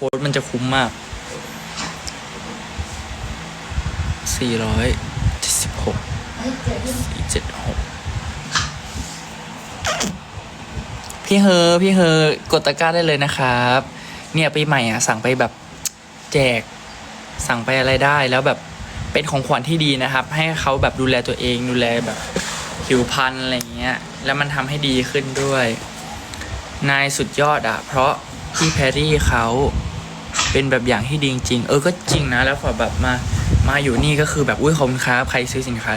ค้ดมันจะคุ้มมากสี่ร้อยเจ็ดสิบหกสี่เจ็ดหกพี่เฮอพี่เฮอกดตะกร้าได้เลยนะครับ เนี่ยปีใหม่อะ สั่งไปแบบแจก สั่งไปอะไรได้แล้วแบบเป็นของขวัญที่ดีนะครับ ให้เขาแบบดูแลตัวเองดูแลแบบผิวพรรณอะไรเงี้ย แล้วมันทำให้ดีขึ้นด้วย นายสุดยอดอะเพราะพี่แพรรี่เขา เป็นแบบอย่างที่ดีจริง เออก็จริงนะ แล้วพอแบบมามาอยู่นี่ก็คือแบบอุ้ยขอบคุณครับใครซื้อสินค้า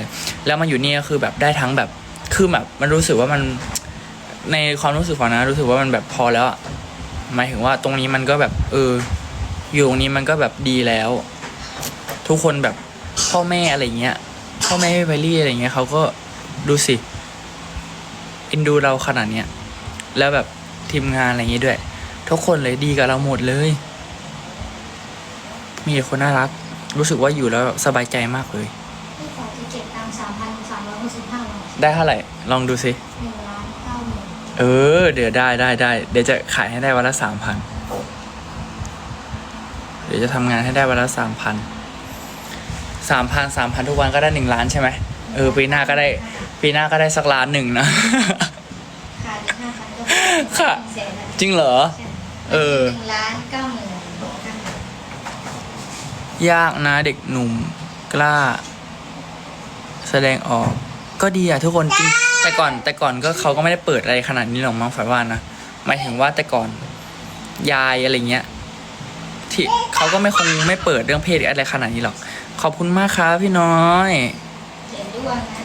แล้วมาอยู่นี่ก็คือแบบได้ทั้งแบบคือแบบมันรู้สึกว่ามันในความรู้สึกของนะรู้สึกว่ามันแบบพอแล้วหมายถึงว่าตรงนี้มันก็แบบ เออ อยู่ตรงนี้มันก็แบบดีแล้ว ทุกคนแบบพ่อแม่อะไรเงี้ยพ่อแม่พี่ไพรี่อะไรเงี้ยเขาก็ดูสิเอ็นดูเราขนาดเนี้ยแล้วแบบทีมงานอะไรอย่างงี้ด้วย ทุกคนเลยดีกับเราหมดเลย มีแต่คนน่ารัก รู้สึกว่าอยู่แล้วสบายใจมากเลยพี่ขอจะเก็บตังค์สามพันสามร้อยหกสิบห้าบาทได้เท่าไหร่ ลองดูสิ หนึ่งล้านเก้าหมื่นเออ เดี๋ยวได้ได้ได้ เดี๋ยวจะขายให้ได้วันละสามพัน เดี๋ยวจะทำงานให้ได้วันละสามพัน สามพันสามพันทุกวันก็ได้หนึ่งล้านใช่ไหมเออปีหน้าก็ได้ ปีหน้าก็ได้สักล้านหนึ่งนะ ขาดอีกห้าพันก็ค่ะเป็นแสนแล้วจริงเหรอใช่เออ หนึ่งล้านเก้าหมื่นห้าพัน ยากนะเด็กหนุ่มกล้า แสดงออก ก็ดีอะทุกคนจริงแต่ก่อนแต่ก่อนก็เขาก็ไม่ได้เปิดอะไรขนาดนี้หรอกมั้งฝ่ายว่านะหมายถึงว่าแต่ก่อนยายอะไรเงี้ยที่เขาก็ไม่คงไม่เปิดเรื่องเพศอะไรขนาดนี้หรอก ขอบคุณมากครับพี่น้อย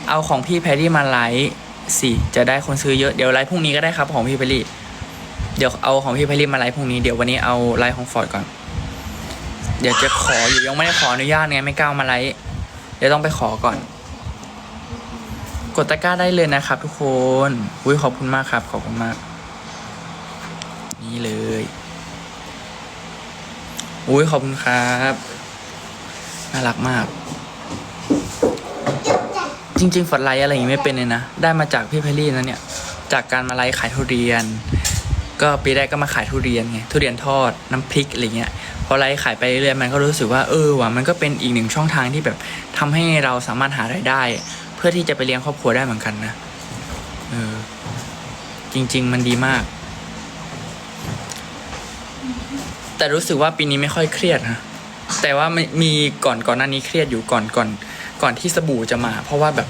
เอาของพี่แพรรี่มาไลฟ์สิจะได้คนซื้อเยอะเดี๋ยวไลฟ์พรุ่งนี้ก็ได้ครับของพี่แพรรี่เดี๋ยวเอาของพี่แพรรี่มาไลฟ์พรุ่งนี้เดี๋ยววันนี้เอาไลฟ์ของฟอร์ดก่อน เดี๋ยวจะขออยู่ยังไม่ได้ขออนุญาตไงไม่กล้ามาไลฟ์เดี๋ยวต้องไปขอก่อน กดตะกร้าได้เลยนะครับ ทุกคนอุ้ยขอบคุณมากครับ ขอบคุณมาก นี่เลยอุ้ยขอบคุณครับน่ารักมาก จริง ๆ ฝัดไลท์อะไรอย่างงี้ไม่เป็นเลยนะ ได้มาจากพี่เพลลี่นะเนี่ย จากการมาไลขายทุเรียน ก็ปีแรกก็มาขายทุเรียนไงทุเรียนทอดน้ำพริกอะไรเงี้ยพอไลฟ์ขายไปเรื่อยๆมันก็รู้สึกว่าเออว่ะมันก็เป็นอีกหนึ่งช่องทางที่แบบทำให้เราสามารถหารายได้ เพื่อที่จะไปเลี้ยงครอบครัวได้เหมือนกันนะเออจริง ๆ มันดีมาก แต่รู้สึกว่าปีนี้ไม่ค่อยเครียดนะแต่ว่ามีก่อนก่อนหน้านี้เครียดอยู่ก่อนก่อน ก่อนที่สบู่จะมา เพราะว่าแบบ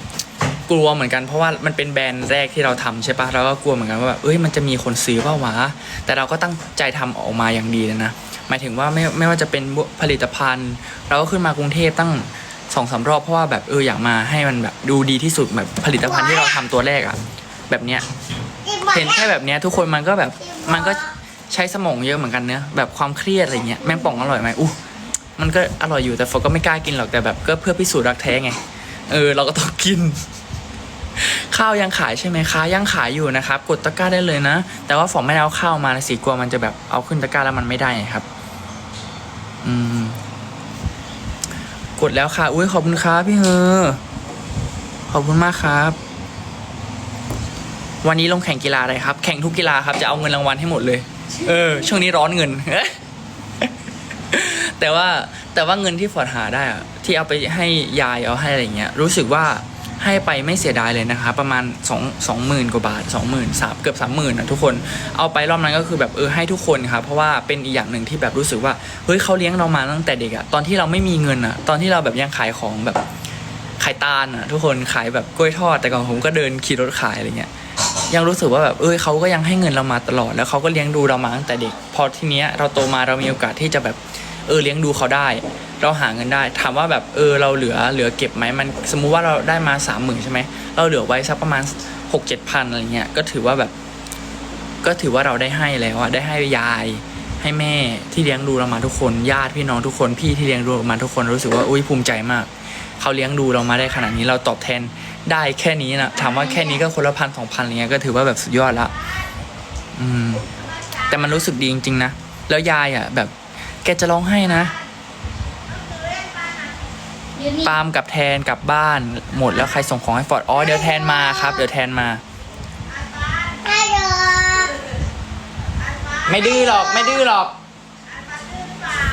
กลัวเหมือนกันเพราะว่ามันเป็นแบรนด์แรกที่เราทำใช่ปะเราก็กลัวเหมือนกันว่าแบบเอ้ยมันจะมีคนซื้อเปล่าวะแต่เราก็ตั้งใจทำออกมาอย่างดีเลยนะหมายถึงว่าไม่ไม่ว่าจะเป็นผลิตภัณฑ์ เราก็ขึ้นมากรุงเทพตั้งสองสามรอบเพราะว่าแบบเอออยากมาให้มันแบบดูดีที่สุดแบบผลิตภัณฑ์ที่เราทำตัวแรกอะแบบเนี้ยเห็นแค่แบบเนี้ยทุกคนมันก็แบบมันก็ใช้สมองเยอะเหมือนกันเนื้อะแบบความเครียดอะไรเงี้ยแมงป่องอร่อยไหมอู้มันก็อร่อยอยู่แต่ฟก็ไม่กล้ากินหรอกแต่แบบก็เพื่อพิสูจน์รักแท้ไง เออ เราก็ต้องกิน ข้าวยังขายใช่ไหมคะ ยังขายอยู่นะครับ กดตะกร้าได้เลยนะ แต่ว่าฟอไม่ได้เอาข้าวมาสิกลัวมันจะแบบเอาขึ้นตะกร้าแล้วมันไม่ได้ครับ อืม กดแล้วค่ะ อุ้ยขอบคุณครับพี่เฮอขอบคุณมากครับ วันนี้ลงแข่งกีฬาอะไรครับ แข่งทุกกีฬาครับ จะเอาเงินรางวัลให้หมดเลย เออ ช่วงนี้ร้อนเงิน แต่ว่าแต่ว่าเงินที่ฟอร์ดหาได้อะที่เอาไปให้ยายเอาให้อะไรเงี้ย รู้สึกว่า ให้ไปไม่เสียดายเลยนะคะ ประมาณสองสองหมื่นกว่าบาทสองหมื่นสามเกือบสามหมื่นนะทุกคนเอาไปรอบนั้นก็คือแบบเออให้ทุกคนครับเพราะว่าเป็นอีกอย่างหนึ่งที่แบบรู้สึกว่าเฮ้ยเขาเลี้ยงเรามาตั้งแต่เด็กอะตอนที่เราไม่มีเงินอะตอนที่เราแบบยังขายของแบบขายตาลอะทุกคนขายแบบกล้วยทอดแต่ก่อนผมก็เดินขี่รถขายอะไรเงี้ยยังรู้สึกว่าแบบเอ้ยเขาก็ยังให้เงินเรามาตลอด แล้วเขาก็เลี้ยงดูเรามาตั้งแต่เด็ก พอทีเนี้ยเราโตมาเรามีโอกาสที่จะแบบ เออเลี้ยงดูเขาได้ เราหาเงินได้ ถามว่าแบบเออเราเหลือเหลือเก็บไหมมัน สมมุติว่าเราได้มาสามหมื่นใช่ไหมเราเหลือไว้สักประมาณหกเจ็ดพันอะไรเงี้ยก็ถือว่าแบบ ก็ถือว่าเราได้ให้แล้วอะได้ให้ยายให้แม่ที่เลี้ยงดูเรามาทุกคนญาติพี่น้องทุกคนพี่ที่เลี้ยงดูมาทุกคนรู้สึกว่าอุ้ยภูมิใจมากเขาเลี้ยงดูเรามาได้ขนาดนี้เราตอบแทนได้แค่นี้นะถามว่าแค่นี้ก็คนละพันสองพันอะไรเงี้ยก็ถือว่าแบบสุดยอดละอืมแต่มันรู้สึกดีจริงๆนะแล้วยายอะแบบ กจะร้องไห้นะยืนนี่ปาล์มกับแทนกลับบ้านหมดแล้วใครส่งของให้ฟอร์ดอ๋อเดี๋ยวแทนมาครับ เดี๋ยวแทนมา ไม่เด้อไม่ดื้อหรอก ไม่ดื้อหรอก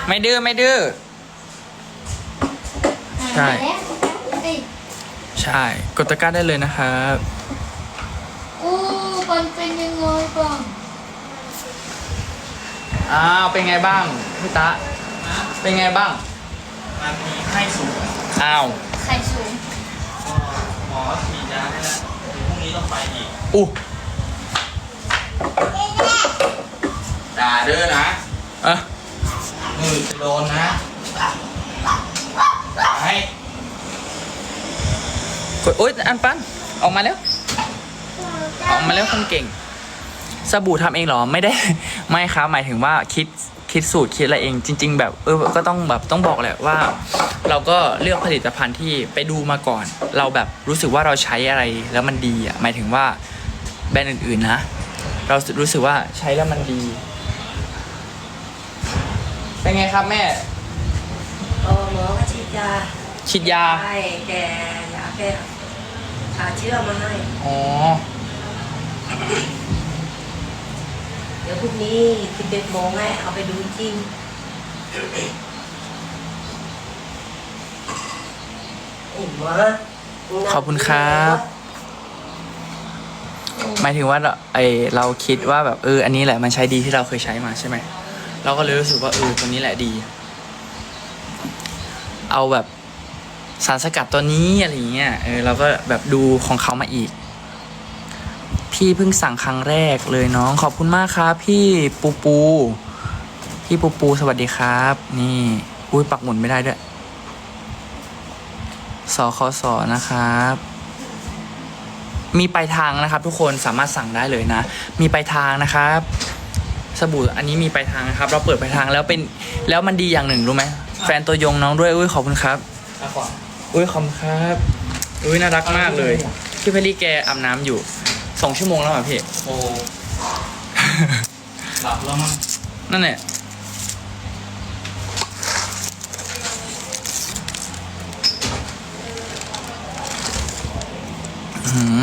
ไม่ดื้อไม่ดื้อใช่อ่าแล้วเอ้ยใช่ กดตะกร้าได้เลยนะครับอู้มันเป็นยังไงบ้าง อ้าว เป็นไงบ้าง พี่ตะเป็นไงบ้าง มันมีไข้สูงอ้าว ไข่สูงก็หมอฉีดยาให้แล้วเดี๋ยวพรุ่งนี้ต้องไปอีกอู้ด่าเด้อนะเอะมือจะโดนนะด่าให้กดโอ๊ยอันปันออกมาแล้ว ออกมาแล้วคนเก่ง สบู่ทำเองเหรอ ไม่ได้ ไม่ครับ หมายถึงว่าคิด คิดสูตรคิดอะไรเองจริง ๆ แบบเออก็ต้องแบบต้องบอกแหละว่า เราก็เลือกผลิตภัณฑ์ที่ไปดูมาก่อน เราแบบรู้สึกว่าเราใช้อะไรแล้วมันดีอะหมายถึงว่าแบรนด์อื่นๆนะ เรารู้สึกว่าใช้แล้วมันดีเป็นไงครับแม่เออหมอก็ฉีดยาฉีดยาให้แกยาแก้ขาเชื้อมาให้อ๋อ เดี๋ยวพรุ่งนี้สิบเอ็ดโมงให้เอาไปดูจริงไอ้หมาขอบคุณครับ หมายถึงว่าเราไอเราคิดว่าแบบเอออันนี้แหละมันใช้ดีที่เราเคยใช้มาใช่ไหม เราก็เลยรู้สึกว่าเออตัวนี้แหละดี เอาแบบสารสกัดตัวนี้อะไรอย่างเงี้ยเออเราก็แบบดูของเขามาอีก พี่เพิ่งสั่งครั้งแรกเลยน้องขอบคุณมากครับ พี่ปูปูพี่ปูปูสวัสดีครับ นี่อุ้ยปักหมุนไม่ได้ด้วยสคสนะครับ มีปลายทางนะครับ ทุกคนสามารถสั่งได้เลยนะ มีปลายทางนะครับ สบู่อันนี้มีปลายทางนะครับ เราเปิดปลายทางแล้วเป็นแล้วมันดีอย่างหนึ่งรู้ไหมแฟนตัวยงน้องด้วยอุ้ยขอบคุณครับแล้วก่อนอุ้ยขอบคุณครับอุ้ยน่ารักมากเลยพี่เพลลี่แกอาบน้ำอยู่ส องชั่วโมงแล้วอะพี่ โอ้หลับแล้วมั้งนั่นแหละอื้อหือ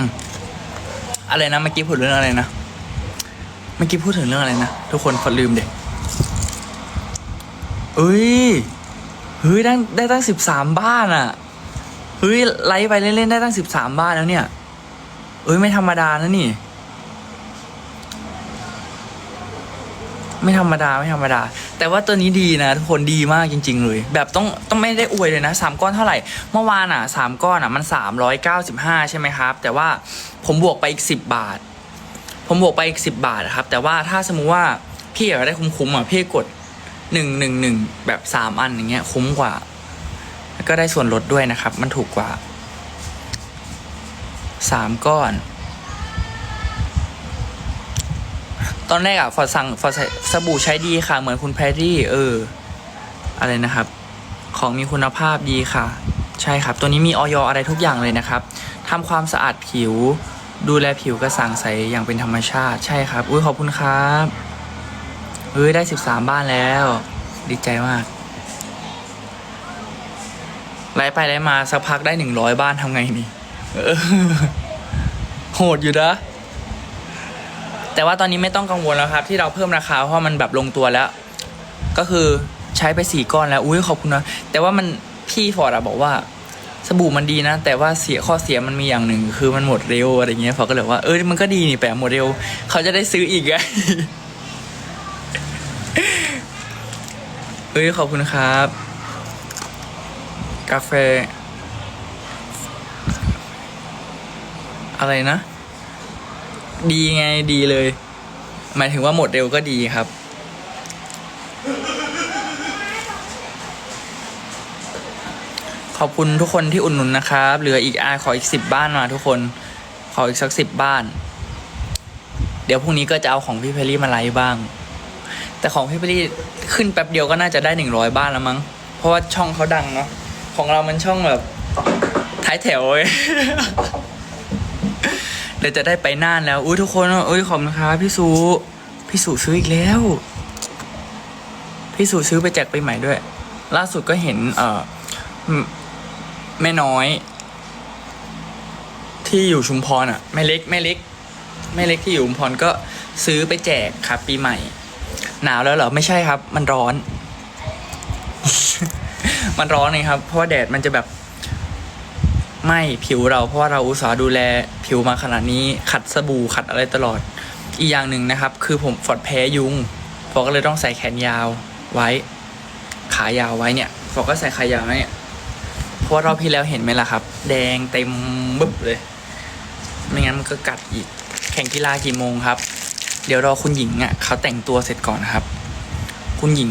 อะไรนะเมื่อกี้พูดเรื่องอะไรนะ เมื่อกี้พูดถึงเรื่องอะไรนะ ทุกคนฟอลืมเด็กเอ้ย เฮ้ยได้ได้ตั้งสิบสามบ้านอะเฮ้ยไลฟ์ไปเล่นๆได้ตั้งสิบสามบ้านแล้วเนี่ย เอ้ยไม่ธรรมดานะนี่ ไม่ธรรมดาไม่ธรรมดา แต่ว่าตัวนี้ดีนะทุกคนดีมากจริง ๆ เลย แบบต้องต้องไม่ได้อวยเลยนะสามก้อนเท่าไหร่ เมื่อวานอะสามก้อนอะมันสามร้อยเก้าสิบห้าใช่ไหมครับ แต่ว่าผมบวกไปอีกสิบบาท ผมบวกไปอีกสิบบาทครับ แต่ว่าถ้าสมมุติว่าพี่อยากได้คุ้มๆอะพี่กดหนึ่งหนึ่งหนึ่งแบบสามอันอย่างเงี้ยคุ้มกว่าแล้วก็ได้ส่วนลดด้วยนะครับ มันถูกกว่า สามก้อน ตอนแรกอะฟอร์สั่งฟอร์สบู่ใช้ดีค่ะ เหมือนคุณแพรรี่ เออ อะไรนะครับ ของมีคุณภาพดีค่ะ ใช่ครับ ตัวนี้มีออยอะไรทุกอย่างเลยนะครับทำความสะอาดผิว ดูแลผิวกระส่างใสอย่างเป็นธรรมชาติ ใช่ครับ อุ้ยขอบคุณครับเฮ้ยได้สิบสามบ้านแล้ว ดีใจมากไล่ไปไล่มาสักพักได้หนึ่งร้อยบ้านทำไงนี่ โหดอยู่นะ แต่ว่าตอนนี้ไม่ต้องกังวลแล้วครับ ที่เราเพิ่มราคาเพราะมันแบบลงตัวแล้ว ก็คือใช้ไปสี่ก้อนแล้ว อุ้ยขอบคุณนะ แต่ว่ามันพี่ฟอร์ดอะบอกว่าสบู่มันดีนะ แต่ว่าเสียข้อเสียมันมีอย่างหนึ่ง คือมันหมดเร็วอะไรเงี้ยฟอร์ดก็เลยว่าเออมันก็ดีนี่แปะหมดเร็ว เขาจะได้ซื้ออีกไงเอ้ยขอบคุณครับ กาแฟ อะไรนะ ดีไงดีเลย หมายถึงว่าหมดเร็วก็ดีครับ ขอบคุณทุกคนที่อุดหนุนนะครับ เหลืออีกอาขออีกสิบบ้านมาทุกคน ขออีกสักสิบบ้าน เดี๋ยวพรุ่งนี้ก็จะเอาของพี่เพลลี่มาไลฟ์บ้าง แต่ของพี่เพลลี่ขึ้นแป๊บเดียวก็น่าจะได้หนึ่งร้อยบ้านแล้วมั้ง เพราะว่าช่องเขาดังเนาะ ของเรามันช่องแบบ ท้ายแถวเว้ย เดี๋ยวจะได้ไปน่านแล้ว อุ้ยทุกคนอุ้ยขอบคุณครับพี่สุพี่สุซื้ออีกแล้ว พี่สุซื้อไปแจกไปใหม่ด้วย ล่าสุดก็เห็น เอ่อแมแม่น้อย ที่อยู่ชุมพรอะแม่เล็กแม่เล็กแม่เล็กที่อยู่ชุมพรก็ซื้อไปแจกครับ ปีใหม่ หนาวแล้วเหรอไม่ใช่ครับ มันร้อน มันร้อนไงครับ เพราะว่าแดดมันจะแบบ ไหม้ผิวเราเพราะว่าเราอุตส่าห์ดูแลผิวมาขนาดนี้ขัดสบู่ขัดอะไรตลอด อีกอย่างหนึ่งนะครับ คือผมฝอดแพ้ยุงฟอก็เลยต้องใส่แขนยาวไว้ ขายาวไว้เนี่ยฟอก็ใส่ขายาวเนี่ยเพราะว่ารอบที่แล้วเห็นไหมล่ะครับ แดงเต็มบึ้บเลย ไม่งั้นมันก็กัดอีก แข่งกีฬากี่โมงครับ เดี๋ยวรอคุณหญิงอะเขาแต่งตัวเสร็จก่อนนะครับ คุณหญิง